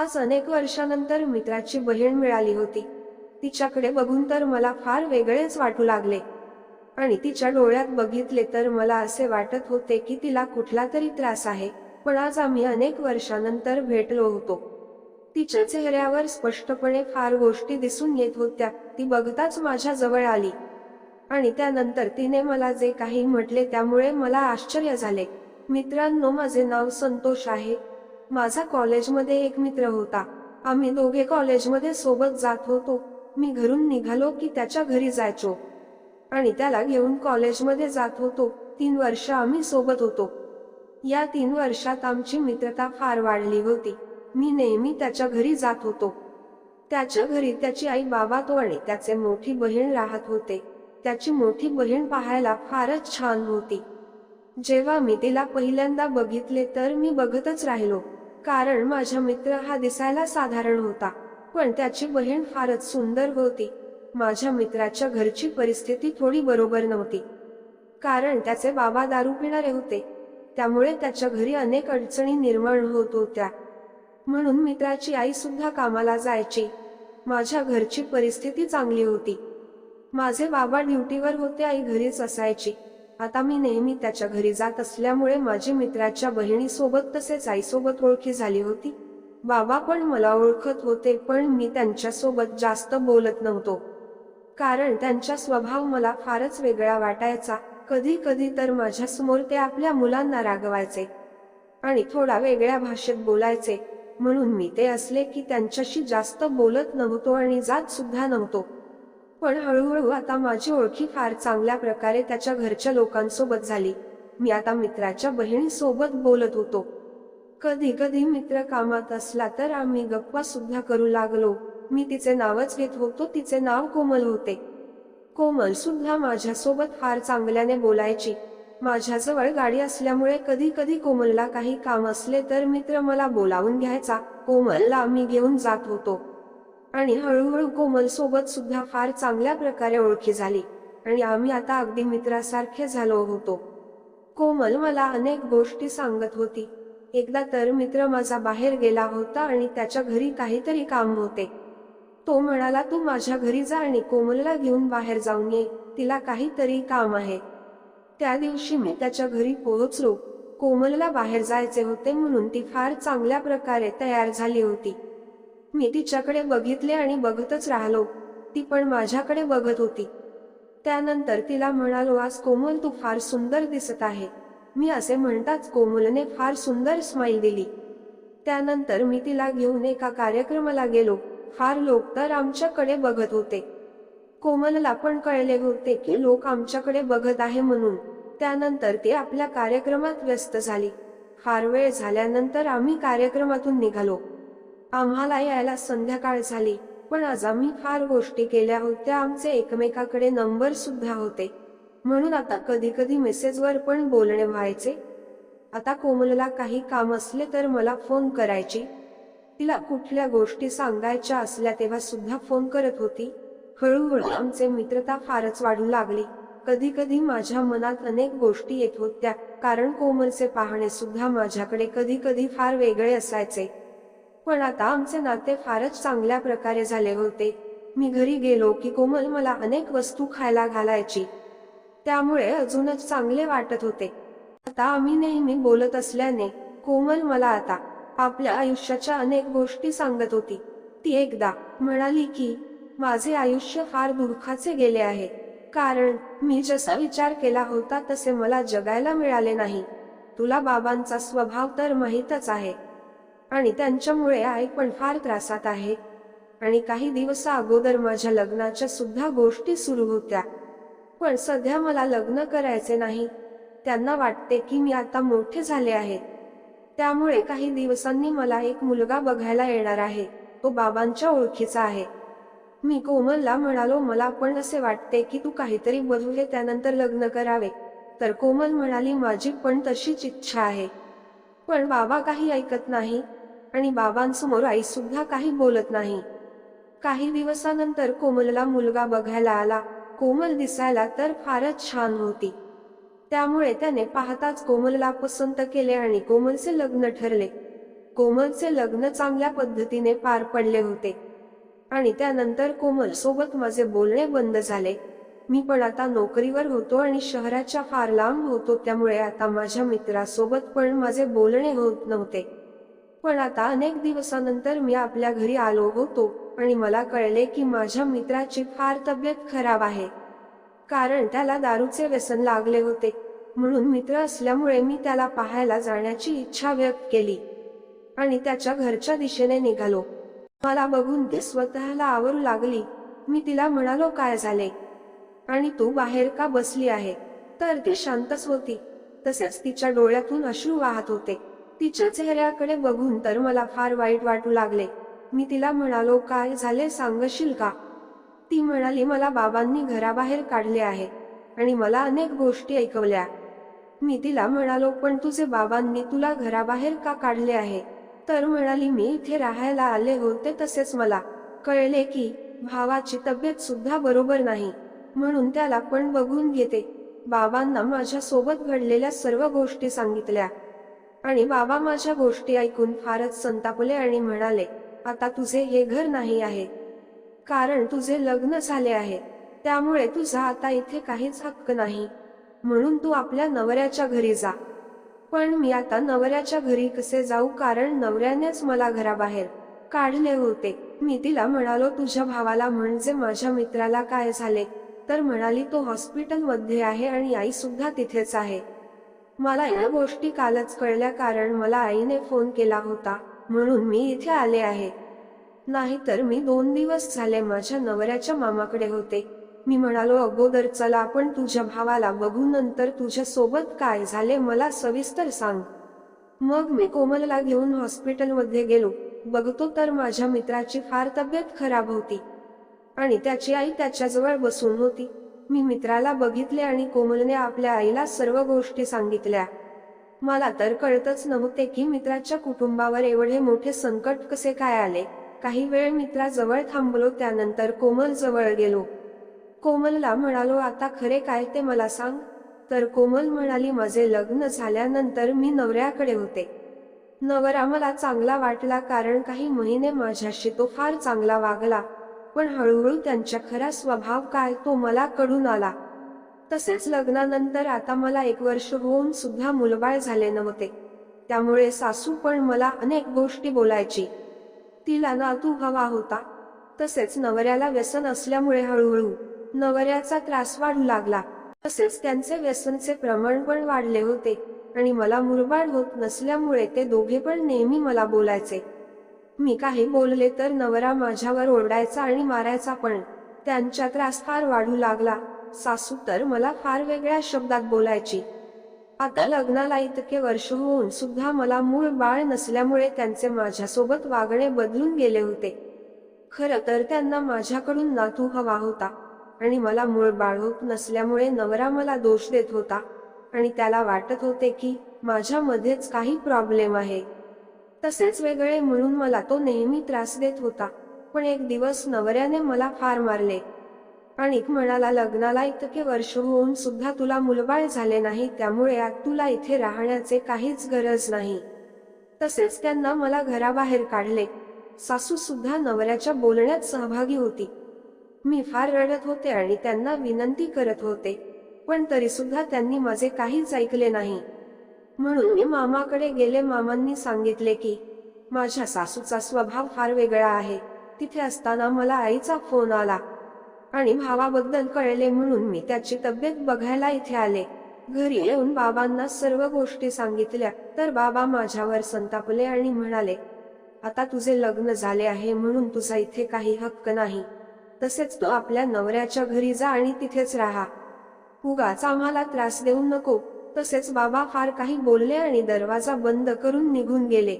आज अनेक वर्षानंतर मित्राची बहीण मिळाली होती. तिच्याकडे बघून तर मला फार वेगळेच वाटू लागले. आणि तिच्या डोळ्यात बघितले तर मला असे वाटत होते की तिला कुठला तरी त्रास आहे पण आज आम्ही अनेक वर्षानंतर भेटलो होतो. तिच्या चेहऱ्यावर स्पष्टपणे फार गोष्टी दिसून येत होत्या ती बघताच माझ्या जवळ आली. आणि त्यानंतर तिने मला जे काही म्हटले त्यामुळे मला आश्चर्य झाले. मित्रांनो माझे नाव संतोष आहे. माझा कॉलेजमध्ये एक मित्र होता. आम्ही दोघे कॉलेजमध्ये सोबत जात होतो. मी घरून निघालो की त्याच्या घरी जायचो. आणि त्याला घेऊन कॉलेजमध्ये जात होतो. तीन वर्ष आम्ही सोबत होतो. या तीन वर्षात आमची मित्रता फार वाढली होती. मी नेहमी त्याच्या घरी जात होतो. त्याच्या घरी त्याची आई बाबा तो आणि त्याचे मोठी बहीण राहत होते. त्याची मोठी बहीण पाहायला फारच छान होती. जेव्हा मी तिला पहिल्यांदा बघितले तर मी बघतच राहिलो. कारण माझा मित्र हा दिसायला साधारण होता पण त्याची बहीण फारच सुंदर होती. माझ्या मित्राच्या घरची परिस्थिती थोडी बरोबर नव्हती. कारण त्याचे बाबा दारू पिणारे होते. त्यामुळे त्याच्या घरी अनेक अडचणी निर्माण होत होत्या. म्हणून मित्राची आई सुद्धा कामाला जायची. माझ्या घरची परिस्थिती चांगली होती. माझे बाबा ड्युटीवर होते आई घरीच असायची. आता मी नेहमी त्याच्या घरी जात असल्यामुळे माझी मित्राच्या बहिणीसोबत तसेच आईसोबत ओळखी झाली होती. बाबा पण मला ओळखत होते पण मी त्यांच्यासोबत जास्त बोलत नव्हतो. कारण त्यांचा स्वभाव मला फारच वेगळा वाटायचा. कधी कधी तर माझ्यासमोर ते आपल्या मुलांना रागवायचे आणि थोडा वेगळ्या भाषेत बोलायचे. म्हणून मी ते असले की त्यांच्याशी जास्त बोलत नव्हतो आणि जात सुद्धा नव्हतो. पण हळूहळू आता माझी ओळखी फार चांगल्या प्रकारे त्याच्या घरच्या लोकांसोबत झाली. मी आता मित्राच्या बहिणीसोबत बोलत होतो. कधी कधी मित्र कामात असला तर आम्ही गप्पा सुद्धा करू लागलो. मी तिचे नावच घेत होतो तिचे नाव कोमल होते. कोमल सुद्धा माझ्यासोबत फार चांगल्याने बोलायची. माझ्याजवळ गाडी असल्यामुळे कधी कधी कोमलला काही काम असले तर मित्र मला बोलावून घ्यायचा. कोमलला आम्ही घेऊन जात होतो. आणि हळूहळू कोमल सोबत सुद्धा फार चांगल्या प्रकारे ओळखी झाली. आणि आम्ही आता अगदी मित्रासारखे झालो होतो. कोमल मला अनेक गोष्टी सांगत होती. एकदा तर मित्र माझा बाहेर गेला होता आणि त्याच्या घरी काहीतरी काम होते. तो म्हणाला तू माझ्या घरी जा आणि कोमलला घेऊन बाहेर जाऊन ये. तिला काहीतरी काम आहे. त्या दिवशी मी त्याच्या घरी पोहोचलो. कोमलला बाहेर जायचे होते म्हणून ती फार चांगल्या प्रकारे तयार झाली होती. मी तिच्याकडे बघितले आणि बघतच राहिलो. ती पण माझ्याकडे बघत होती. त्यानंतर तिला म्हणालो आज कोमल तू फार सुंदर दिसत आहे. मी असे म्हणताच कोमलने फार सुंदर स्माईल दिली. त्यानंतर मी तिला घेऊन एका कार्यक्रमाला गेलो. फार लोक तर आमच्याकडे बघत होते. कोमलला पण कळले होते की लोक आमच्याकडे बघत आहे म्हणून. त्यानंतर ती आपल्या कार्यक्रमात व्यस्त झाली. फार वेळ झाल्यानंतर आम्ही कार्यक्रमातून निघालो. आम्हाला यायला संध्याकाळ झाली पण आज आम्ही फार गोष्टी केल्या होत्या आमचे एकमेकाकडे नंबर सुद्धा होते. म्हणून आता कधी कधी मेसेजवर पण बोलणे व्हायचे. आता कोमलला काही काम असले तर मला फोन करायची. तिला कुठल्या गोष्टी सांगायच्या असल्या तेव्हा सुद्धा फोन करत होती. हळूहळू आमचे मित्रता फारच वाढू लागली. कधी कधी माझ्या मनात अनेक गोष्टी येत होत्या कारण कोमलचे पाहणे सुद्धा माझ्याकडे कधी कधी फार वेगळे असायचे. पण आता आमचे नाते फारच चांगल्या प्रकारे झाले होते. मी घरी गेलो की कोमल मला अनेक वस्तू खायला घालायची. त्यामुळे अजूनच चांगले वाटत होते. आता आम्ही नेहमी बोलत असल्याने कोमल मला आता आपल्या आयुष्याच्या अनेक गोष्टी सांगत होती. ती एकदा म्हणाली की माझे आयुष्य फार दुःखाचे गेले आहे. कारण मी जसा विचार केला होता तसे मला जगायला मिळाले नाही. तुला बाबांचा स्वभाव तर माहीतच आहे. आणि त्यांच्यामुळे आई पण फार त्रासात आहे. आणि काही दिवस अगोदर माझ्या लग्नाच्या सुद्धा गोष्टी सुरू होत्या. पण सध्या मला लग्न करायचे नाही. त्यांना वाटते की मी आता मोठे झाले आहे. त्यामुळे काही दिवसांनी मला एक मुलगा बघायला येणार आहे. तो बाबांच्या ओळखीचा आहे. मी कोमलला म्हणालो मला पण असे वाटते की तू काहीतरी बदलले त्यानंतर लग्न करावे. तर कोमल म्हणाली माझी पण तशीच इच्छा आहे. पण बाबा काही ऐकत नाही. आणि बाबांसमोर आई सुद्धा काही बोलत नाही. काही दिवसानंतर कोमलला मुलगा बघायला आला. कोमल दिसायला तर फारच छान होती. त्यामुळे त्याने पाहताच कोमलला पसंत केले आणि कोमलचे लग्न ठरले. कोमलचे लग्न चांगल्या पद्धतीने पार पडले होते. आणि त्यानंतर कोमल सोबत माझे बोलणे बंद झाले. मी पण आता नोकरीवर होतो आणि शहराच्या फार लांब होतो त्यामुळे आता माझ्या मित्रासोबत पण माझे बोलणे होत नव्हते. पण आता अनेक दिवसानंतर मी आपल्या घरी आलो होतो आणि मला कळले की माझ्या मित्राची फार तब्येत खराब आहे. कारण त्याला दारूचे व्यसन लागले होते. म्हणून मित्र असल्यामुळे मी त्याला पाहायला जाण्याची इच्छा व्यक्त केली. आणि त्याच्या घरच्या दिशेने निघालो. मला बघून ती स्वतःला आवरू लागली. मी तिला म्हणालो काय झाले? आणि तू बाहेर का बसली आहे? तर ती शांतच होती. तसेच तिच्या डोळ्यातून अश्रू वाहत होते. तिच्या चेहऱ्याकडे बघून तर मला फार वाईट वाटू लागले. मी तिला म्हणालो काय झाले सांगशील का? ती म्हणाली मला बाबांनी घराबाहेर काढले आहे आणि मला अनेक गोष्टी ऐकवल्या. मी तिला म्हणालो पण तुझे बाबांनी तुला घराबाहेर का काढले आहे? तर म्हणाली मी इथे राहायला आले होते तसेच मला. कळले की भावाची तब्येत सुद्धा बरोबर नाही. म्हणून त्याला पण बघून घेते. बाबांना माझ्या सोबत घडलेल्या सर्व गोष्टी सांगितल्या. आणि बाबा माझ्या गोष्टी ऐकून फारच संतापले आणि म्हणाले आता तुझे हे घर नाही आहे. कारण तुझे लग्न झाले आहे. त्यामुळे तुझा आता इथे काहीच हक्क नाही. म्हणून तू आपल्या नवऱ्याच्या घरी जा. पण मी आता नवऱ्याच्या घरी कसे जाऊ कारण नवऱ्यानेच मला घराबाहेर काढले होते. मी तिला म्हणालो तुझ्या भावाला म्हणजे माझ्या मित्राला काय झाले? तर म्हणाली तो हॉस्पिटलमध्ये आहे आणि आई सुद्धा तिथेच आहे. मला या गोष्टी कालच कळल्या कारण मला आईने फोन केला होता म्हणून मी इथे आले आहे. नाहीतर मी दोन दिवस झाले माझ्या नवऱ्याच्या मामाकडे होते. मी म्हणालो अगोदर चला आपण तुझ्या भावाला बघू नंतर तुझ्या सोबत काय झाले मला सविस्तर सांग. मग मी कोमलला घेऊन हॉस्पिटलमध्ये गेलो. बघतो तर माझ्या मित्राची फार तब्येत खराब होती. आणि त्याची आई त्याच्याजवळ बसून होती. मी मित्राला बघितले आणि कोमलने आपल्या आईला सर्व गोष्टी सांगितल्या. मला तर कळतच नव्हते की मित्राच्या कुटुंबावर एवढे मोठे संकट कसे काय आले. काही वेळ मित्राजवळ थांबलो त्यानंतर कोमल जवळ गेलो. कोमलला म्हणालो आता खरे काय ते मला सांग. तर कोमल म्हणाली माझे लग्न झाल्यानंतर मी नवऱ्याकडे होते. नवरा मला चांगला वाटला कारण काही महिने माझ्याशी तो फार चांगला वागला. पण हळूहळू त्यांच्या खरा स्वभाव काय तो मला कडून आला. तसेच लग्नानंतर आता मला एक वर्ष होऊन सुद्धा मुलबाळ झाले नव्हते. त्यामुळे सासू पण मला अनेक गोष्टी बोलायची. तिला नातू हवा होता. तसेच नवऱ्याला व्यसन असल्यामुळे हळूहळू नवऱ्याचा त्रास वाढू लागला. तसेच त्यांचे व्यसनचे प्रमाण पण वाढले होते. आणि मला मुरबाड होत नसल्यामुळे ते दोघे पण नेहमी मला बोलायचे. मी काही बोलले तर नवरा माझ्यावर ओरडायचा आणि मारायचा पण. त्यांच्या त्रास फार वाढू लागला. सासू तर मला फार वेगळ्या शब्दात बोलायची. आता लग्नाला इतके वर्ष होऊन सुद्धा मला मूळ बाळ नसल्यामुळे त्यांचे माझ्यासोबत वागणे बदलून गेले होते. खर तर त्यांना माझ्याकडून नातू हवा होता. आणि मला मूळ बाळ होत नसल्यामुळे नवरा मला दोष देत होता. आणि त्याला वाटत होते की माझ्यामध्येच काही प्रॉब्लेम आहे. तसेच वेगळे म्हणून मला तो नेहमी त्रास देत होता. पण एक दिवस नवऱ्याने मला फार मारले. आणि म्हणाला लग्नाला इतके वर्ष होऊन सुद्धा तुला मुलबाळ झाले नाही त्यामुळे आज तुला इथे राहण्याचे काहीच गरज नाही. तसेच त्यांना मला घराबाहेर काढले. सासू सुद्धा नवऱ्याच्या बोलण्यात सहभागी होती. मी फार रडत होते आणि त्यांना विनंती करत होते. पण तरी सुद्धा त्यांनी माझे काहीच ऐकले नाही. म्हणून मी मामाकडे गेले मामांनी सांगितले की माझ्या सासूचा स्वभाव फार वेगळा आहे. तिथे असताना मला आईचा फोन आला आणि भावाबद्दल कळले म्हणून मी त्याची तब्येत बघायला इथे आले. घरी येऊन बाबांना सर्व गोष्टी सांगितल्या. तर बाबा माझ्यावर संतापले आणि म्हणाले आता तुझे लग्न झाले आहे म्हणून तुझा इथे काही हक्क नाही. तसेच तू आपल्या नवऱ्याच्या घरी जा आणि तिथेच राहा. उगाच आम्हाला त्रास देऊ नको. तसेच बाबा फार काही बोलले आणि दरवाजा बंद करून निघून गेले.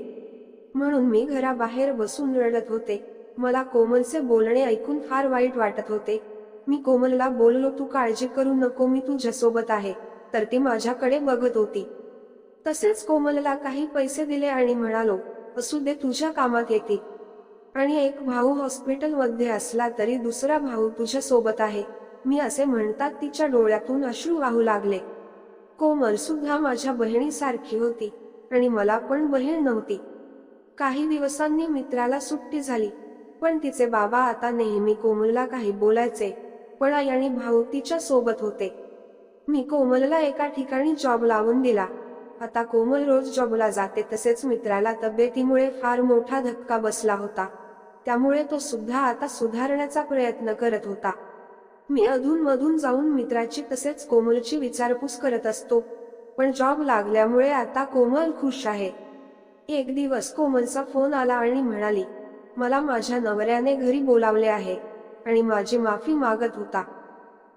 म्हणून मी घराबाहेर बसून रडत होते. मला कोमलचे बोलणे ऐकून फार वाईट वाटत होते. मी कोमलला बोललो तू काळजी करू नको मी तुझ्यासोबत आहे. तर ती माझ्याकडे बघत होती. तसेच कोमलला काही पैसे दिले आणि म्हणालो असू दे तुझ्या कामात येतील आणि एक भाऊ हॉस्पिटलमध्ये असला तरी दुसरा भाऊ तुझ्या सोबत आहे. मी असे म्हणतात तिच्या डोळ्यातून अश्रू वाहू लागले. कोमल सुद्धा माझ्या बहिणीसारखी होती आणि मला पण बहीण नव्हती. काही दिवसांनी मित्राला सुट्टी झाली पण तिचे बाबा आता नेहमी कोमलला काही बोलायचे पण आई आणि भाऊ तिच्या सोबत होते. मी कोमलला एका ठिकाणी जॉब लावून दिला. आता कोमल रोज जॉबला जाते तसेच मित्राला तब्येतीमुळे फार मोठा धक्का बसला होता. त्यामुळे तो सुद्धा आता सुधारण्याचा प्रयत्न करत होता. मी अधून मधून जाऊन मित्राची तसेच कोमलची विचारपूस करत असतो. पण जॉब लागल्यामुळे आता कोमल खुश आहे. एक दिवस कोमलचा फोन आला आणि म्हणाली मला माझ्या नवऱ्याने घरी बोलावले आहे आणि माझी माफी मागत होता.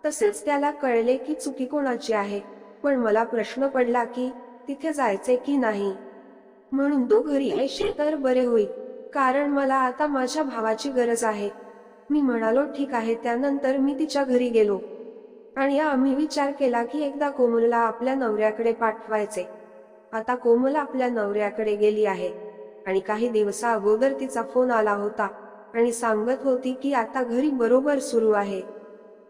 तसेच त्याला कळले की चुकी कोणाची आहे पण मला प्रश्न पडला की तिथे जायचे की नाही. म्हणून तो घरी येशील तर बरे होईल कारण मला आता माझ्या भावाची गरज आहे. मी म्हणालो ठीक आहे. त्यानंतर मी तिच्या घरी गेलो. आणि आम्ही विचार केला की एकदा कोमलला आपल्या नवऱ्याकडे पाठवायचे. आता कोमल आपल्या नवऱ्याकडे गेली आहे. आणि काही दिवसा अगोदर तिचा फोन आला होता आणि सांगत होती की आता घरी बरोबर सुरू आहे.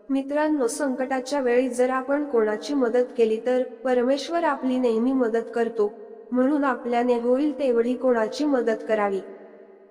मित्रांनो संकटाच्या वेळी जर आपण कोणाची मदत केली तर परमेश्वर आपली नेहमी मदत करतो. म्हणून आपल्याने होईल तेवढी कोणाची मदत करावी.